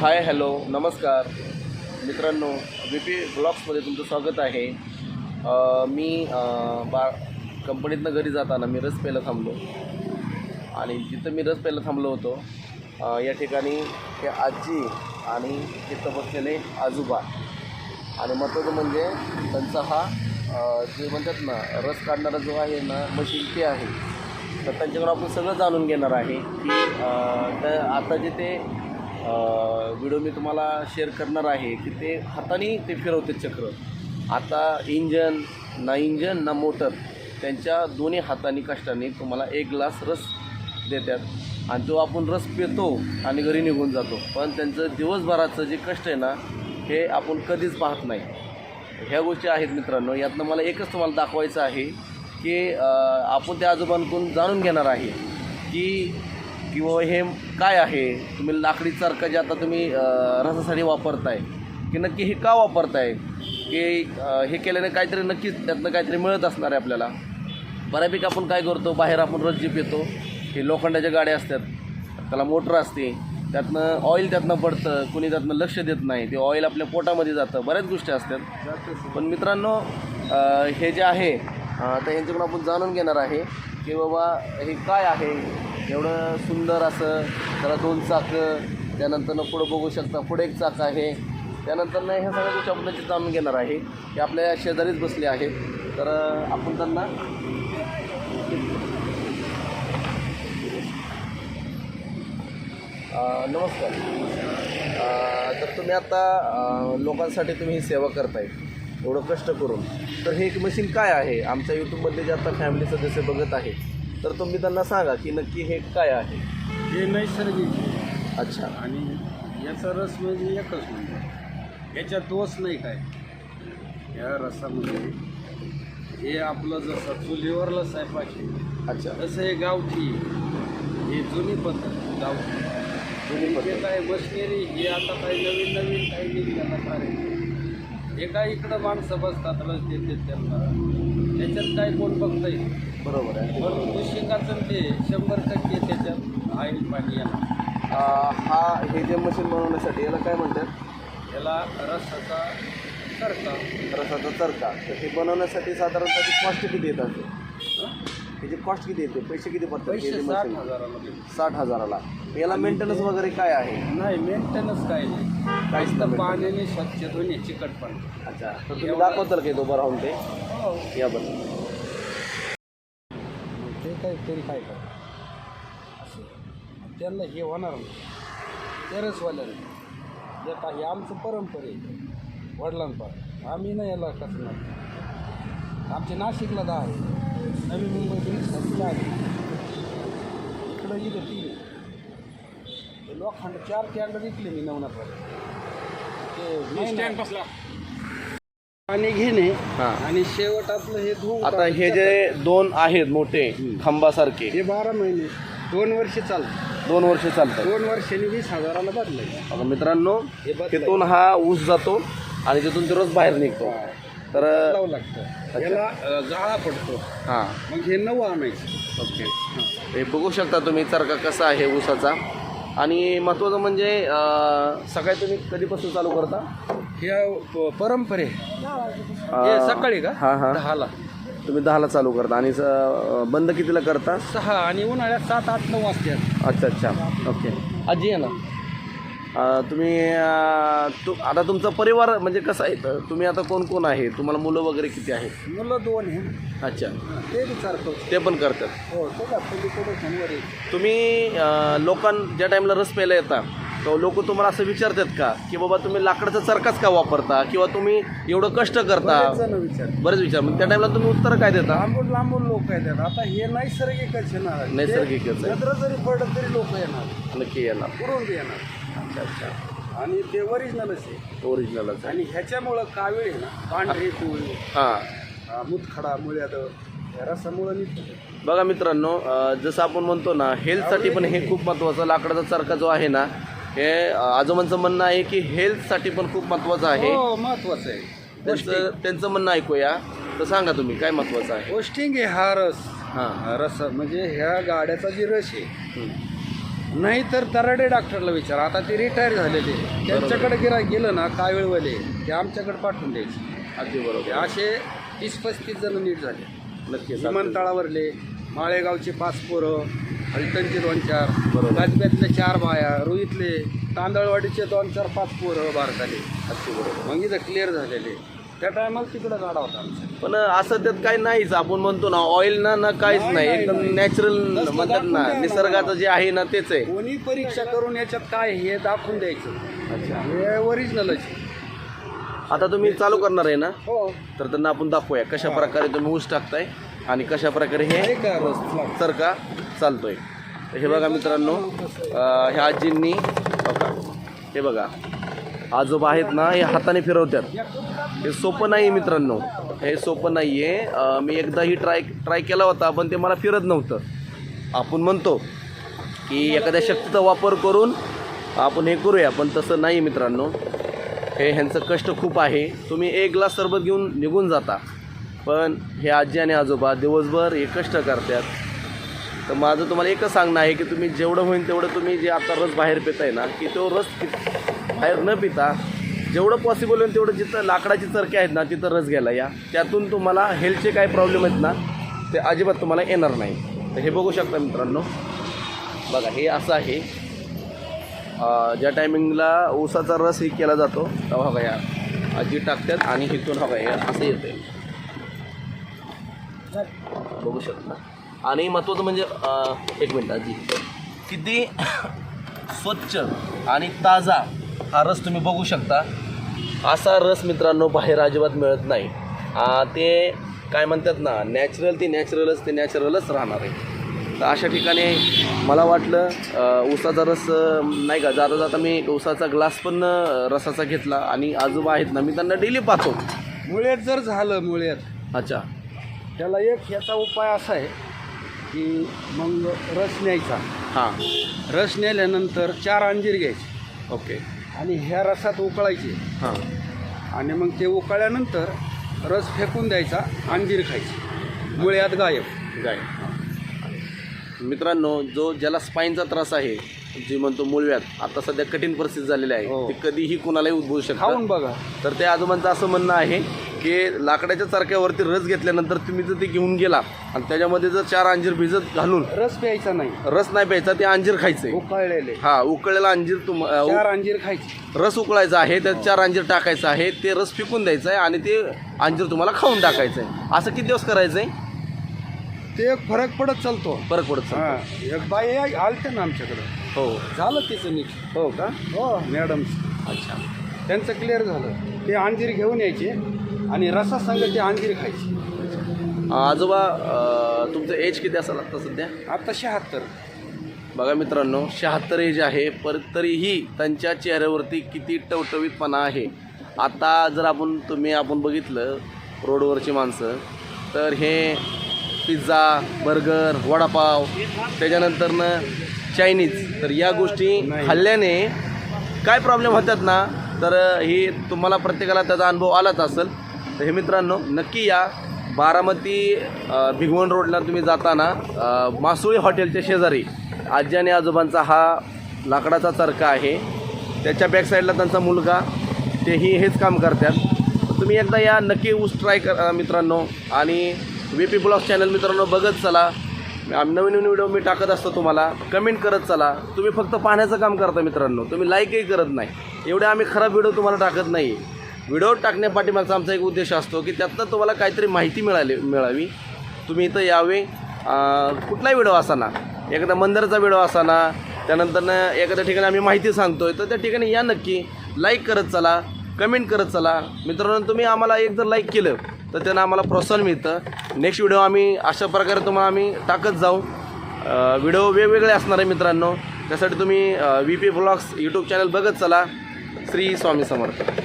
Hi hello नमस्कार. मित्रांनो V P ब्लॉग्समध्ये तुमचं स्वागत आहे. मी बा कंपनीतनं घरी जाताना मी रस प्यायला थांबलो. आणि जिथं मी रस प्यायला थांबलो होतो या ठिकाणी हे आजी आणि तिथं बसलेले आजोबा. आणि महत्त्वाचं म्हणजे त्यांचा हा जे म्हणतात ना रस काढणारा जो आहे ना मशीन ते आहे. तर त्यांच्याकडून आपण सगळं जाणून घेणार आहे की तर आता जे ते व्हिडिओ मी तुम्हाला शेअर करणार आहे की ते हाताने ते फिरवते चक्र. आता इंजन ना इंजन ना मोटर त्यांच्या दोन्ही हाताने कष्टाने तुम्हाला एक ग्लास रस देतात. आणि तो आपण रस पितो आणि घरी निघून जातो. पण त्यांचं दिवसभराचं जे कष्ट आहे ना हे आपण कधीच पाहत नाही. ह्या गोष्टी आहेत मित्रांनो. यातनं मला एकच तुम्हाला दाखवायचं आहे की आपण त्या आजोबांकडून जाणून घेणार आहे की किंवा हे काय आहे? तुम्ही लाकडी चरका जे आता तुम्ही रसासाठी वापरताय की नक्की हे का वापरताय? की हे केल्याने काहीतरी नक्कीच त्यातनं काहीतरी मिळत असणार आहे आपल्याला. बऱ्यापैकी आपण काय करतो बाहेर आपण रस जीप येतो हे लोखंडाच्या गाड्या असतात त्याला मोटर असते त्यातनं ऑइल त्यातनं पडतं कुणी त्यातनं लक्ष देत नाही ते ऑइल आपल्या पोटामध्ये जातं बऱ्याच गोष्टी असतात. पण मित्रांनो हे जे आहे तर यांच्याकडून आपण जाणून घेणार आहे की बाबा हे काय आहे एवढं सुंदर असं त्याला दोन चाकं त्यानंतरनं पुढं बघू शकता पुढे एक चाक आहे. त्यानंतर ह्या सगळ्या गोष्टी आपण त्याची जाणून घेणार आहे. की आपल्या शेजारीच बसले आहेत तर आपण त्यांना नमस्कार. तर तुम्ही आता लोकांसाठी तुम्ही ही सेवा करताय. एवढं कष्ट करून. तर हे एक मशीन काय आहे? आमच्या यूट्यूबमध्ये जे आता फॅमिली सदस्य बघत आहे तर तुम्ही त्यांना सांगा की नक्की हे काय आहे? हे नैसर्गिक आहे. अच्छा. आणि याचा रस म्हणजे एकच म्हणजे याच्यात दोष नाही काय. या रसामध्ये हे आपलं जसं चुलीवरलं स्वयंपाक आहे अच्छा. तसं हे गावठी हे जुनी पद्धत गावठी. जुनी पद्धत. काय मशिनरी हे आता काही नवीन नवीन काही निघालं हे काय इकडं माणसं बसतात रस देते त्यांना. त्याच्यात काय कोण बघतंय? बरोबर आहे. पण दुशिकाचं ते शंभर टक्के त्याच्यात ऑइल पाणी येणार. हा हे जे मशीन बनवण्यासाठी याला काय म्हणतात? याला रसाचा करता रसाचा चरका तर हे बनवण्यासाठी साधारणतः ती कॉस्ट किती येत असेल? त्याची कॉस्ट किती येते? पैसे किती पडतात हे पैसे जे साठ मशीन हजाराला भेटतात. साठ हजाराला. याला मेंटेनन्स वगैरे काय आहे? नाही मेंटेनन्स काय नाही. काहीच नाही पाण्याने स्वच्छ धुणे चिकटपण. अच्छा. तर तुम्ही दाखवताल का उभं राहून ते? याबद्दल ते काय तरी काय करा असं. त्यांना हे होणार नाही. तेरसवाल्याला येत आहे आमचं परंपरे वडिलांपासून. आम्ही नाही याला कसणार. आमचे नाशिकला दहा आहे. नवी सातला आहे. इकडं इथं तीन लोखंड चार कॅन्ड विकले मी नवनाथवाले. ते स्टँड बसला. पाणी घेणे हां. आणि शेवट आपलं हे धुवून आता हे जे दोन आहेत मोठे खांबासारखे. हे बारा महिने दोन वर्ष चालतं दोन वर्ष चालतात. दोन वर्षांनी वीस हजाराला बदलायचं आता मित्रांनो हे बदलायचं. तिथून हा ऊस जातो आणि तिथून ते रोज बाहेर निघतो. तर लावं लागतं. याला अ, जाळा पडतो. हां. मग हे नवं आणायचं. ओके. हे. बघू शकता तुम्ही चरका कसा आहे ऊसाचा. आणि महत्त्वाचं म्हणजे अं, सकाळी तुम्ही कधीपासून चालू करता? हे प- परंपरे. हे सकाळी का? हां हां. दहाला. तुम्ही दहाला चालू करता आणि स- बंद कितीला करता? सहा आणि उन्हाळ्यात सात आठ नऊ वाजतात अच्छा अच्छा. ओके. आजी आहे ना? अं, तुम्ही अं, तु आता तुमचा परिवार म्हणजे कसं आहे? तर तुम्ही आता कोण कोण आहे? तुम्हाला मुलं वगैरे किती आहेत? मुलं दोन हे अच्छा. ते विचारतो ते पण करतात. हो पलीकडे शनिवारी. तुम्ही अं, लोकां ज्या टाईमला रस प्यायला येता लोक तुम्हाला असं विचारतात का की बाबा तुम्ही लाकडाचा चरकाच का वापरता किंवा तुम्ही एवढं कष्ट करता? बरेच विचार बरेच विचार. मग त्या टाईमला तुम्ही उत्तर काय देता? लांबून लांबून लोक येतात. आता हे नैसर्गिकच येणार नैसर्गिकच आहे. नत्र जरी पडत तरी लोक येणार. नक्की येणार. पुरून बी येणार. अच्छा अच्छा. आणि ते ओरिजिनलच आहे. ओरिजिनलच आहे. आणि ह्याच्यामुळं कावीळ आहे ना. पांढरी हां. अं, मुतखडा रसामुळं निघतो. बघा मित्रांनो अं, जसं आपण म्हणतो ना हेल्थसाठी पण हे खूप महत्त्वाचं लाकडाचा चरका जो आहे ना हे आजोबांचं म्हणणं आहे की हेल्थसाठी पण खूप महत्त्वाचं आहे. हो महत्वाचं आहे. त्यांचं त्यांचं म्हणणं ऐकूया. तर सांगा तुम्ही काय महत्त्वाचं आहे? पोस्टिंग आहे हा रस. हां. रस म्हणजे ह्या गाड्याचा जी रस आहे. नाही तर दराडे डॉक्टरला विचार. आता ते रिटायर झालेले त्यांच्याकडे गिरा गेलं ना काय वेळवले ते आमच्याकडे पाठवून द्यायचे. अगदी बरोबर. असे तीस पस्तीस जण नीट झाले. नक्कीच विमानतळावरले माळेगावचे पाच पोरं फलटणचे दोन चार बरोबर. गाजब्यातले चार बाया रुईतले तांदळवाडीचे दोन चार पाच पोरं बार झाले. अगदी बरोबर. मग इथं क्लिअर झालेले. त्या टायमाला तिकडं गाडा होता आमचा. पण असं त्यात काही नाहीच. आपण म्हणतो ना ऑइल ना ना काहीच नाही, एकदम. नॅचरल म्हणतात ना निसर्गाचं जे आहे ना तेच आहे. कोणी परीक्षा करून याच्यात काय हे दाखवून द्यायचं. अच्छा. हे ओरिजिनलच आता तुम्ही चालू करणार आहे ना? हो. तर त्यांना आपण दाखवूया कशा प्रकारे तुम्ही ऊस टाकताय. आणि कशा प्रकारे हे आहे तर का चालतोय. हे बघा मित्रांनो ह्या आजींनी बघा हे बघा. आजोबा आहेत ना हे हाताने फिरवतात. हे सोपं नाही मित्रांनो. हे सोपं नाही आहे मी एकदाही ट्राय ट्राय केला होता पण ते मला फिरत नव्हतं. आपण म्हणतो की एखाद्या शक्तीचा वापर करून आपण हे करूया पण तसं नाही मित्रांनो. हे ह्यांचं कष्ट खूप आहे. तुम्ही एक ग्लास सरबत घेऊन निघून जाता. पण हे आजी आणि आजोबा दिवसभर हे कष्ट करतात. तर माझं तुम्हाला एकच सांगणं आहे की तुम्ही जेवढं होईल तेवढं तुम्ही जे आता रस बाहेर पिताय ना की तो रस पि बाहेर न पिता जेवढं पॉसिबल होईल तेवढं जिथं लाकडाची चरके आहेत ना तिथं रस घ्यायला या. त्यातून तुम्हाला हेल्थचे काय प्रॉब्लेम आहेत ना ते अजिबात तुम्हाला येणार नाही. तर हे बघू शकता मित्रांनो. बघा हे असं आहे. ज्या टायमिंगला ऊसाचा रस हे केला जातो तेव्हा बघा या. आजी टाकतात आणि इथून हवा या असं येते बघू शकता. आणि महत्त्वाचं म्हणजे एक मिनिट आजी. किती स्वच्छ आणि ताजा हा रस तुम्ही बघू शकता. असा रस मित्रांनो बाहेर अजिबात मिळत नाही. ते काय म्हणतात ना नॅचरल ते नॅचरलच ते नॅचरलच राहणार आहे. तर अशा ठिकाणी मला वाटलं ऊसाचा रस नाही का जाता जाता मी ऊसाचा ग्लास पण रसाचा घेतला आणि आजोबा आहेत ना मी त्यांना डेली पाहतो मुळ्यात जर झालं मुळ्यात अच्छा. त्याला एक ह्याचा उपाय असा आहे की मग रस न्यायचा. हां. रस नेल्यानंतर चार अंजीर घ्यायचे. ओके. आणि ह्या रसात उकळायचे. हां. आणि मग ते उकळल्यानंतर रस फेकून द्यायचा अंजीर खायची. मुळ्यात गायब. गाय मित्रांनो जो ज्याला स्पाईनचा त्रास आहे जे म्हणतो मूळव्याध आता सध्या कठीण परिस्थिती झालेली आहे. हो. ते कधीही कुणालाही उद्भवू खाऊन शकतं बघा. तर त्या आजोबांचं असं म्हणणं आहे की लाकडाच्या चारक्यावरती रस घेतल्यानंतर तुम्ही जर ते घेऊन गेला आणि त्याच्यामध्ये जर चार अंजीर भिजत घालून रस प्यायचा नाही. रस नाही प्यायचा ते अंजीर खायचे. उकळलेले. हा उकळलेला अंजीर तुम चार अंजीर खायचे. रस उकळायचा आहे त्यात चार अंजीर टाकायचं आहे ते रस फेकून द्यायचं आहे आणि ते अंजीर तुम्हाला खाऊन टाकायचं आहे असं किती दिवस करायचं आहे ते एक फरक पडत चालतो. फरक पडत चालतो. हा एक बाई आलते ना आमच्याकडं. हो. झालं तिचं नीट हो का? हो मॅडम अच्छा. त्यांचं क्लिअर झालं. ते अंजीर घेऊन यायचे. आणि रसासंग ते अंजीर खायचे. आजोबा अ, तुमचं एज किती असेल आता सध्या? आता शहात्तर. बघा मित्रांनो शहात्तर एज आहे पर तरीही त्यांच्या चेहऱ्यावरती किती टवटवीतपणा आहे. आता जर आपण तुम्ही आपण बघितलं रोडवरची माणसं तर हे पिझ्झा बर्गर वडापाव त्याच्यानंतरनं चायनीज तर या गोष्टी नाही. खाल्ल्याने काय प्रॉब्लेम होतात ना तर ही तुम्हाला प्रत्येकाला त्याचा अनुभव आलाच असेल. तर हे मित्रांनो नक्की या बारामती भिगवण रोडला तुम्ही जाताना मासुळी हॉटेलच्या शेजारी आजी आणि आजोबांचा हा लाकडाचा चरका आहे. त्याच्या बॅकसाईडला त्यांचा मुलगा तेही हेच काम करतात. तुम्ही एकदा या नक्की ऊस ट्राय करा मित्रांनो. आणि व्ही पी ब्लॉग चॅनल मित्रांनो बघत चला. आम्ही नवीन नवीन व्हिडिओ मी टाकत असतो तुम्हाला. कमेंट करत चला. तुम्ही फक्त पाहण्याचं काम करता मित्रांनो. तुम्ही लाईकही करत नाही. एवढे आम्ही खराब व्हिडिओ तुम्हाला टाकत नाही. व्हिडिओ टाकण्यापाठीमागचा आमचा एक उद्देश असतो की त्यातनं तुम्हाला काहीतरी माहिती मिळाली मिळावी. तुम्ही इथं यावे. कुठलाही व्हिडिओ असाना. एखादा मंदिराचा व्हिडिओ असाना. त्यानंतरनं एखाद्या ठिकाणी आम्ही माहिती सांगतो आहे तर त्या ठिकाणी या नक्की. लाईक करत चला. कमेंट करत चला. मित्रांनो तुम्ही आम्हाला एक जर लाईक केलं तर त्यांना आम्हाला प्रोत्साहन मिळतं. नेक्स्ट व्हिडिओ आम्ही अशा प्रकारे तुम्हाला आम्ही टाकत जाऊ. व्हिडिओ वेगवेगळे असणार आहे मित्रांनो. त्यासाठी तुम्ही V P blogs YouTube channel बघत चला. श्री स्वामी समर्थ.